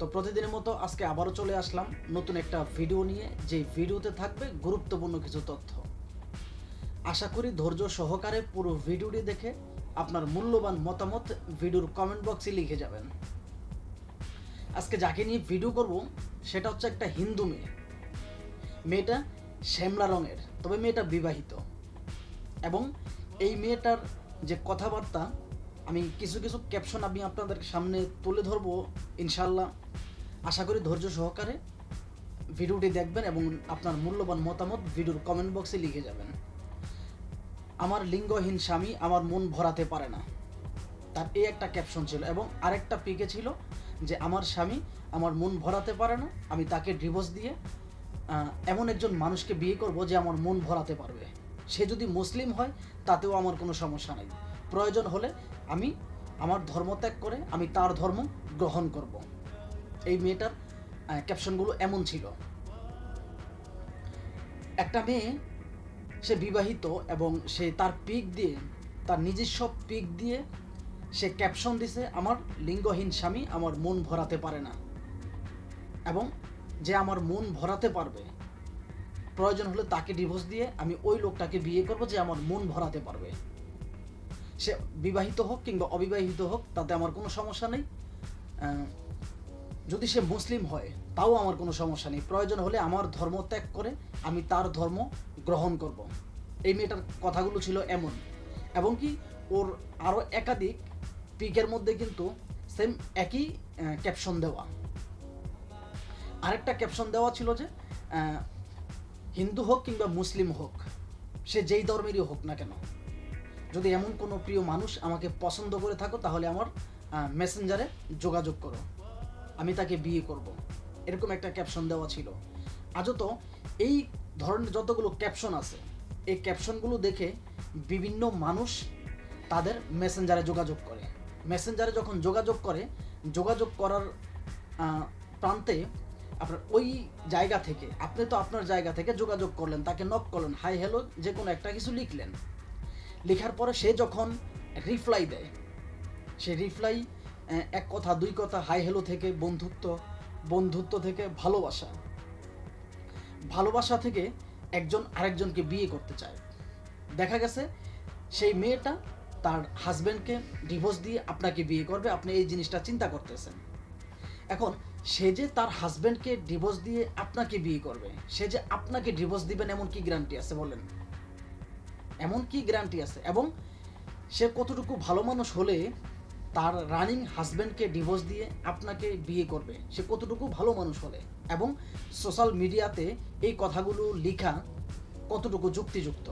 তো প্রতিদিনের মতো আজকে আবারও চলে আসলাম নতুন একটা ভিডিও নিয়ে। যে ভিডিওতে থাকবে গুরুত্বপূর্ণ কিছু তথ্য। আশা করি ধৈর্য সহকারে পুরো ভিডিওটি দেখে আপনার মূল্যবান মতামত ভিডিওর কমেন্ট বক্সে লিখে যাবেন। আজকে যাকে নিয়ে ভিডিও করব, সেটা হচ্ছে একটা হিন্দু মেয়ে। মেয়েটা শ্যামলা রঙের, তবে মেয়েটা বিবাহিত। এবং এই মেয়েটার যে কথাবার্তা আমি কিছু কিছু ক্যাপশন আমি আপনাদের সামনে তুলে ধরবো ইনশাল্লাহ আশা করি ধৈর্য সহকারে ভিডিওটি দেখবেন এবং আপনার মূল্যবান মতামত ভিডিওর কমেন্ট বক্সে লিখে যাবেন। আমার লিঙ্গহীন স্বামী আমার মন ভরাতে পারে না। তার এই একটা ক্যাপশন ছিল এবং আরেকটা পিকে ছিল যে আমার স্বামী আমার মন ভরাতে পারে না, আমি তাকে ডিভোর্স দিয়ে এমন একজন মানুষকে বিয়ে করব যে আমার মন ভরাতে পারবে। সে যদি মুসলিম হয়, তাতেও আমার কোনো সমস্যা নেই। প্রয়োজন হলে আমি আমার ধর্ম ত্যাগ করে আমি তার ধর্ম গ্রহণ করব। এই মেয়েটার ক্যাপশনগুলো এমন ছিল। একটা মেয়ে, সে বিবাহিত এবং সে তার পিক দিয়ে, তার নিজস্ব পিক দিয়ে সে ক্যাপশন দিছে, আমার লিঙ্গহীন স্বামী আমার মন ভরাতে পারে না। এবং যে আমার মন ভরাতে পারবে, প্রয়োজন হলে তাকে ডিভোর্স দিয়ে আমি ওই লোকটাকে বিয়ে করব যে আমার মন ভরাতে পারবে। সে বিবাহিত হোক কিংবা অবিবাহিত হোক, তাতে আমার কোনো সমস্যা নেই। যদি সে মুসলিম হয়, তাও আমার কোনো সমস্যা নেই। প্রয়োজন হলে আমার ধর্ম ত্যাগ করে আমি তার ধর্ম গ্রহণ করব। এই মেয়েটার কথাগুলো ছিল এমন। এবং কি, ওর আরও একাধিক পিকের মধ্যে কিন্তু সেম একই ক্যাপশন দেওয়া। আরেকটা ক্যাপশন দেওয়া ছিল যে হিন্দু হোক কিংবা মুসলিম হোক, সে যেই ধর্মেরই হোক না কেন যদি এমন কোনো প্রিয় মানুষ আমাকে পছন্দ করে থাকো, তাহলে আমার মেসেঞ্জারে যোগাযোগ করো। আমি তাকে বিয়ে করব। এরকম একটা ক্যাপশন দেওয়া ছিল। আজও তো এই ধরনের যতগুলো ক্যাপশন আছে, এই ক্যাপশনগুলো দেখে বিভিন্ন মানুষ তাদের মেসেঞ্জারে যোগাযোগ করে। মেসেঞ্জারে যখন যোগাযোগ করে, যোগাযোগ করার প্রান্তে আপনার ওই জায়গা থেকে, আপনি তো আপনার জায়গা থেকে যোগাযোগ করলেন, তাকে নক করলেন হাই হ্যালো যে কোনো একটা কিছু লিখলেন। লেখার পরে সে যখন রিপ্লাই দেয়, সে রিপ্লাই এক কথা, দুই কথা হাই হেলো থেকে বন্ধুত্ব বন্ধুত্ব থেকে ভালোবাসা। ভালোবাসা থেকে একজন আরেকজনকে বিয়ে করতে চায়। দেখা গেছে, সেই মেয়েটা তার হাজব্যান্ডকে ডিভোর্স দিয়ে আপনাকে বিয়ে করবে, আপনি এই জিনিসটা চিন্তা করতেছেন। এখন, সে যে তার হাজব্যান্ডকে ডিভোর্স দিয়ে আপনাকে বিয়ে করবে, সে যে আপনাকে ডিভোর্স দিবেন এমন কি গ্যারান্টি আছে বলেন? এমন কি গ্যারান্টি আছে? এবং সে কতটুকু ভালো মানুষ হলে তার রানিং হাজব্যান্ডকে ডিভোর্স দিয়ে আপনাকে বিয়ে করবে? সে কতটুকু ভালো মানুষ হলে? এবং সোশ্যাল মিডিয়াতে এই কথাগুলো লেখা কতটুকু যুক্তিযুক্ত?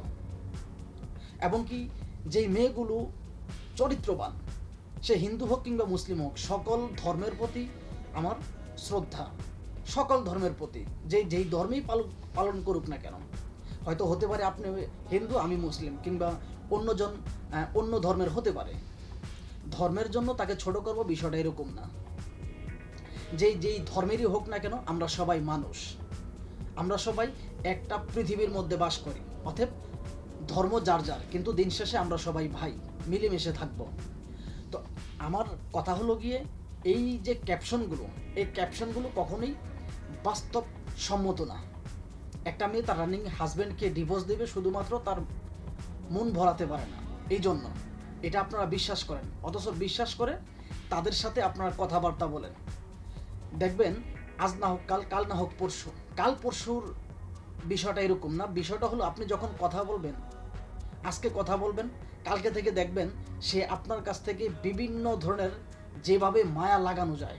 এবং কি যেই মেয়েগুলো চরিত্রবান, সে হিন্দু হোক কিংবা মুসলিম হোক, সকল ধর্মের প্রতি আমার শ্রদ্ধা। সকল ধর্মের প্রতি। যেই যেই ধর্মেই পালন করুক না কেন হয়তো হতে পারে আপনি হিন্দু, আমি মুসলিম, কিংবা অন্যজন অন্য ধর্মের হতে পারে। ধর্মের জন্য তাকে ছোট করব বিষয়টা এরকম না। যেই যেই ধর্মেরই হোক না কেন, আমরা সবাই মানুষ। আমরা সবাই একটা পৃথিবীর মধ্যে বাস করি। অতএব ধর্ম যার যার, কিন্তু দিন শেষে আমরা সবাই ভাই, মিলেমিশে থাকব। তো আমার কথা হলো গিয়ে, এই যে ক্যাপশনগুলো এই ক্যাপশনগুলো কখনোই বাস্তব সম্মত না। একটা মেয়ে তার রানিং হাজব্যান্ডকে ডিভোর্স দেবে শুধুমাত্র তার মন ভরাতে পারে না। এই জন্য এটা আপনারা বিশ্বাস করেন। অথচ বিশ্বাস করে তাদের সাথে আপনারা কথাবার্তা বলেন। দেখবেন, আজ না হোক কাল কাল না হোক পরশু। কাল পরশুর বিষয়টা এরকম না। বিষয়টা হলো আপনি যখন কথা বলবেন, আজকে কথা বলবেন, কালকে থেকে দেখবেন সে আপনার কাছ থেকে বিভিন্ন ধরনের যেভাবে মায়া লাগানো যায়,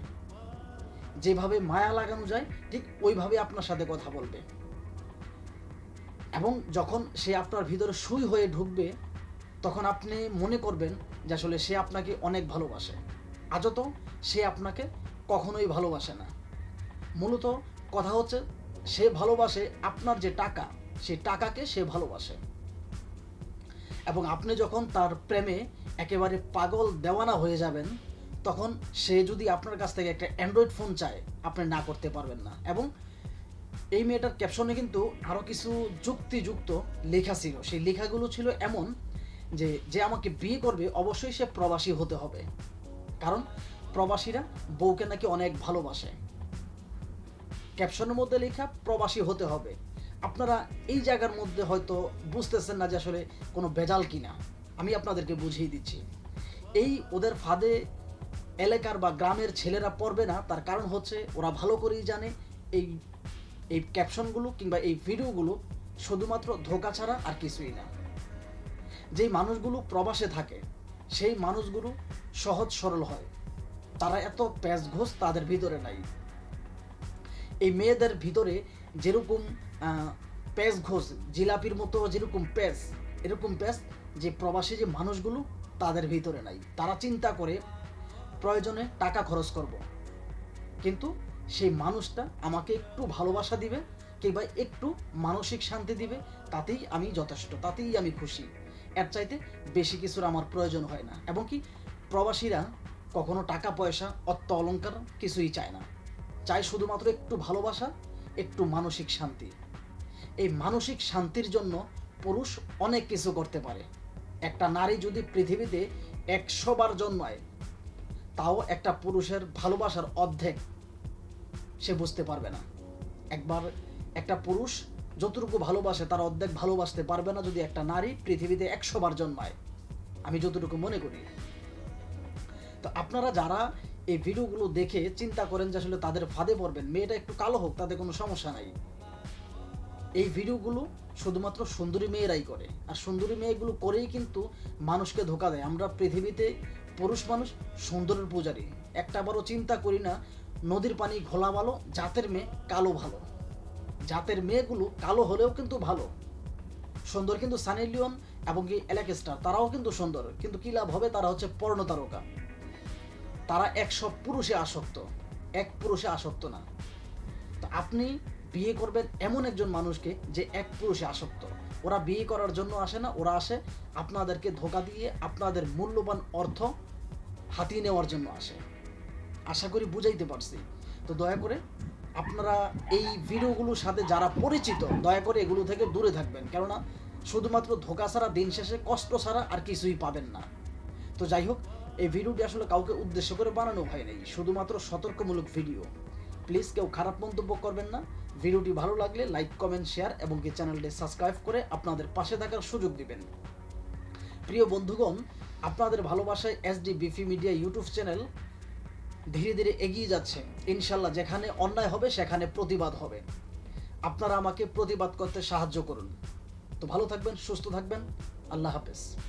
যেভাবে মায়া লাগানো যায়, ঠিক ওইভাবে আপনার সাথে কথা বলবে। এবং যখন সে আপনার ভিতরে সুই হয়ে ঢুকবে, তখন আপনি মনে করবেন যে আসলে সে আপনাকে অনেক ভালোবাসে। আজত সে আপনাকে কখনোই ভালোবাসে না। মূলত কথা হচ্ছে, সে ভালোবাসে আপনার যে টাকা সেই টাকাকে সে ভালোবাসে। এবং আপনি যখন তার প্রেমে একেবারে পাগল দেওয়ানা হয়ে যাবেন, তখন সে যদি আপনার কাছ থেকে একটা অ্যান্ড্রয়েড ফোন চায়, আপনি না করতে পারবেন না। এবং এই মেয়েটার ক্যাপশনে কিন্তু আরও কিছু যুক্তিযুক্ত লেখা ছিল। সেই লেখাগুলো ছিল এমন যে যে আমাকে বিয়ে করবে, অবশ্যই সে প্রবাসী হতে হবে। কারণ প্রবাসীরা বউকে নাকি অনেক ভালোবাসে। ক্যাপশনের মধ্যে লেখা, প্রবাসী হতে হবে। আপনারা এই জায়গার মধ্যে হয়তো বুঝতেছেন না যে আসলে কোনো বেজাল কিনা। আমি আপনাদেরকে বুঝিয়ে দিচ্ছি। এই ওদের ফাঁদে এলাকার বা গ্রামের ছেলেরা পড়বে না। তার কারণ হচ্ছে ওরা ভালো করেই জানে। এই এই ক্যাপশনগুলো কিংবা এই ভিডিওগুলো শুধুমাত্র ধোকা ছাড়া আর কিছুই না। যেই মানুষগুলো প্রবাসে থাকে, সেই মানুষগুলো সহজ সরল হয়। তারা এত প্যাঁচ ঘোষ তাদের ভিতরে নাই। এই মেয়েদের ভিতরে যেরকম প্যাঁচ ঘোষ জিলাপির মতো যেরকম প্যাঁচ, এরকম প্যাঁচ যে প্রবাসী যে মানুষগুলো তাদের ভিতরে নাই। তারা চিন্তা করে প্রয়োজনে টাকা খরচ করব। কিন্তু সেই মানুষটা আমাকে একটু ভালোবাসা দিবে, কিংবা একটু মানসিক শান্তি দিবে, তাতেই আমি যথেষ্ট, তাতেই আমি খুশি। এর চাইতে বেশি কিছুর আমার প্রয়োজন হয় না। এবং কি প্রবাসীরা কখনো টাকা, পয়সা, অর্থ অলংকার কিছুই চায় না। চায় শুধুমাত্র একটু ভালোবাসা, একটু মানসিক শান্তি। এই মানসিক শান্তির জন্য পুরুষ অনেক কিছু করতে পারে। একটা নারী যদি পৃথিবীতে একশো বার জন্মায়, তাও একটা পুরুষের ভালোবাসার অর্ধেক সে বুঝতে পারবে না। একবার একটা পুরুষ যতটুকু ভালোবাসে, তার অর্ধেক ভালোবাসতে পারবে না যদি একটা নারী পৃথিবীতে একশো বার জন্মায়। আমি যতটুকু মনে করি। তো আপনারা যারা এই ভিডিওগুলো দেখে চিন্তা করেন যে আসলে তাদের ফাঁদে পড়বেন, মেয়েটা একটু কালো হোক, তাতে কোনো সমস্যা নাই। এই ভিডিওগুলো শুধুমাত্র সুন্দরী মেয়েরাই করে। আর সুন্দরী মেয়েগুলো করেই কিন্তু মানুষকে ধোকা দেয়। আমরা পৃথিবীতে পুরুষ মানুষ সুন্দরের পূজারী। একটা বড় চিন্তা করি না নদীর পানি ঘোলা ভালো, জাতের মেয়ে কালো ভালো। জাতের মেয়েগুলো কালো হলেও কিন্তু ভালো। সুন্দর কিন্তু সানি লিওন এবং কি এলাকেস্টার তারাও কিন্তু সুন্দর। কিন্তু কি লাভ হবে? তারা হচ্ছে পর্ণ তারকা। তারা একশো পুরুষে আসক্ত। এক পুরুষে আসক্ত না। তো আপনি বিয়ে করবেন এমন একজন মানুষকে যে এক পুরুষে আসক্ত। ওরা বিয়ে করার জন্য আসে না, ওরা আসে আপনাদেরকে ধোকা দিয়ে আপনাদের মূল্যবান অর্থ হাতিয়ে নেওয়ার জন্য আসে। আশা করি বুঝাইতে পারছি। তো দয়া করে আপনারা এই ভিডিওগুলোর সাথে যারা পরিচিত, দয়া করে এগুলো থেকে দূরে থাকবেন। কেননা শুধুমাত্র ধোকা ছাড়া দিন শেষে কষ্ট ছাড়া আর কিছুই পাবেন না। তো যাই হোক, এই ভিডিওটি আসলে কাউকে উদ্দেশ্য করে বানানো হয় নাই, শুধুমাত্র সতর্কমূলক ভিডিও। প্লিজ কেউ খারাপ মন্তব্য করবেন না। ভিডিওটি ভালো লাগলে লাইক, কমেন্ট, শেয়ার এবং কি চ্যানেলটি সাবস্ক্রাইব করে আপনাদের পাশে থাকার সুযোগ দিবেন। প্রিয় বন্ধুগণ, আপনাদের ভালোবাসায় এসডি বিফি মিডিয়া ইউটিউব চ্যানেল ধীরে ধীরে এগিয়ে যাচ্ছে। ইনশাল্লাহ যেখানে অন্যায় হবে, সেখানে প্রতিবাদ হবে। আপনারা আমাকে প্রতিবাদ করতে সাহায্য করুন। তো ভালো থাকবেন, সুস্থ থাকবেন। আল্লাহ হাফেজ।